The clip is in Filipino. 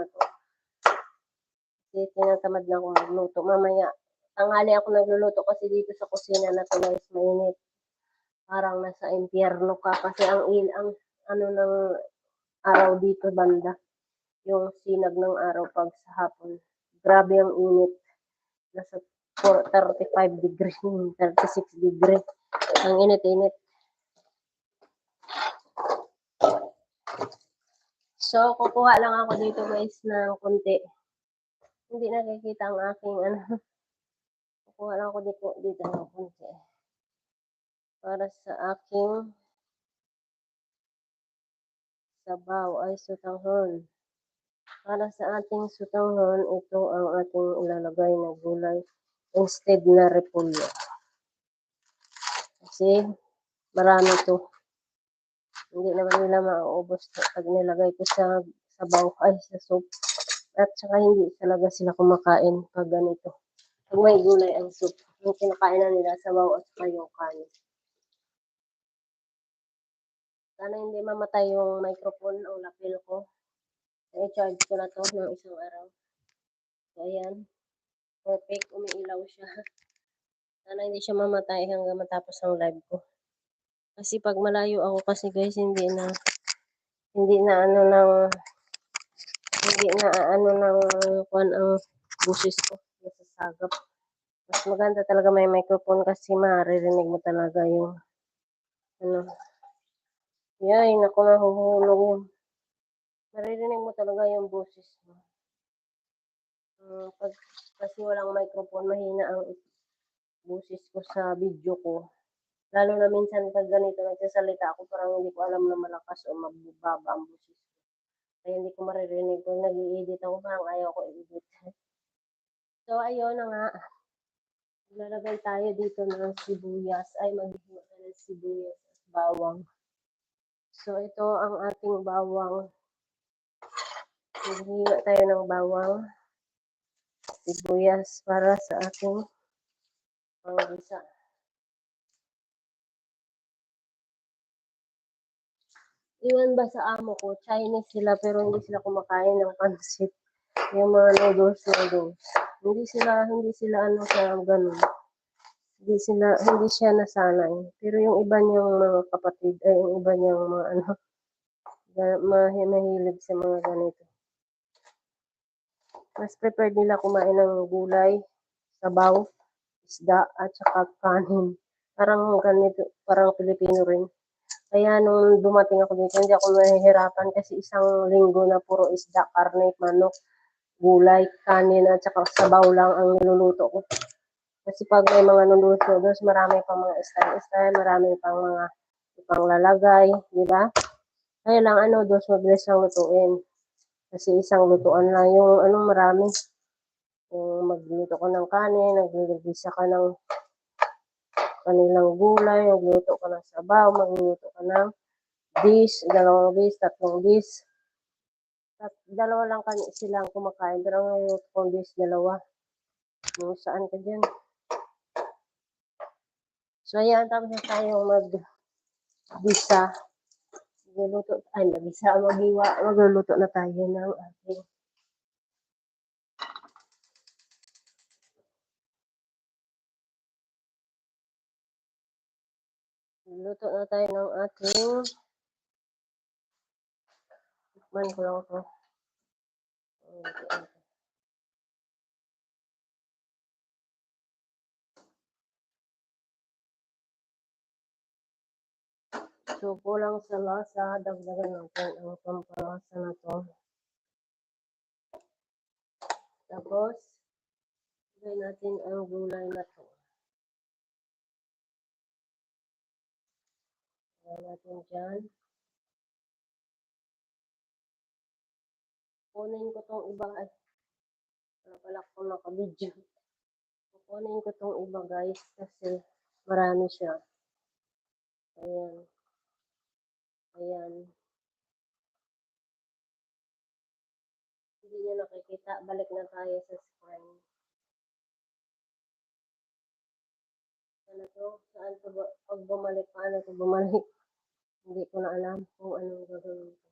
na to. Kasi tinatamad na akong magluto. Mamaya, tanghali ako nagluluto kasi dito sa kusina na to guys, mainit. Parang nasa impyerno ka kasi ang il, ang ano ng araw dito banda. Yung sinag ng araw pag sa hapon. Grabe ang init. Nasa 4, 35 degree, 36 degree. Ang init-init. So, kukuha lang ako dito guys ng konti. Hindi nakikita ang aking ano. Kukuha lang ako dito, dito ng konti. Para sa aking sabaw ay sutanghon. Para sa ating sutanghon, ito ang ating ilalagay na gulay instead na repolyo. Kasi marami to. Hindi naman nila mauubos pag nilagay ko sa sabaw ay sa soup. At saka hindi talaga sila kumakain pag ganito. Pag may gulay ang soup. Yung kinakain na nila sabaw at saka yung kanin. Sana hindi mamatay yung microphone o lapel ko. I-charge ko na to ng isang araw. So, ayan. Perfect. Umiilaw siya. Sana hindi siya mamatay hanggang matapos ang live ko. Kasi pag malayo ako kasi guys, hindi na hindi na ano ng hindi na ano ng kuan ang busis ko nasasagap. Mas maganda talaga may microphone kasi maririnig mo talaga yung ano. Yay, naku, nahuhulog yun. Naririnig mo talaga yung boses mo. Ah, pag kasi walang microphone, mahina ang boses ko sa video ko. Lalo na minsan pag ganito nagsasalita ako, parang hindi ko alam na malakas o mababa ang boses ko. Kaya hindi ko maririnig. Kung nag edit ako, parang ayaw ko i-edit. So, ayun na nga. Lalagay tayo dito ng sibuyas. Ay, maghihiwa ng sibuyas at bawang. So, ito ang ating bawang. Maghihiwa tayo ng bawang. Sibuyas para sa ating panggisa. Iwan ba sa amo ko, Chinese sila pero hindi sila kumakain ng pansit. Yung mga noodles noodles. Hindi sila hindi sila ano sa ganun. Hindi sila hindi siya nasanay. Pero yung iba niyang mga kapatid ay yung iba niyang mga ano mahilig sa mga ganito. Mas preferred nila kumain ng gulay, sabaw, isda at saka kanin. Parang ganito, parang Pilipino rin. Kaya nung dumating ako dito, hindi ako mahihirapan kasi isang linggo na puro isda, karne, manok, gulay, kanin, at saka sabaw lang ang niluluto ko. Kasi pag may mga noodles-noodles, marami pang mga style-style, marami pang mga pang lalagay, di ba? Kaya lang ano, dos mabilis lang lutuin. Kasi isang lutuan lang yung ano marami. Yung magluto ka ng kanin, nagliligisa ka ng kanilang gulay, magluto ka ng sabaw, magluto ka ng dish, dalawang dish, tatlong dish. Tat, dalawa lang kan silang kumakain, pero niluluto kong dish, dalawa. Kung saan ka dyan. So, ayan, tapos na tayong mag-bisa. Magluluto, ay, mag-isa, mag-iwa, magluluto na tayo ng ating Luto na tayo ng ating tikman ko lang ito. So, kulang sa lasa, dagdagan natin ang pampalasa na to. Tapos, ilagay natin ang gulay na to. Ilagay natin dyan. Kunin ko tong iba. Ay, wala pala kung nakabidyo. Kukunin ko tong iba guys kasi marami siya. Ayan. Ayan. Hindi nyo nakikita. Balik na tayo sa screen. Ano to? Saan to ba? Pag bumalik, paano to bumalik? Hindi ko na alam kung anong gagawin ko.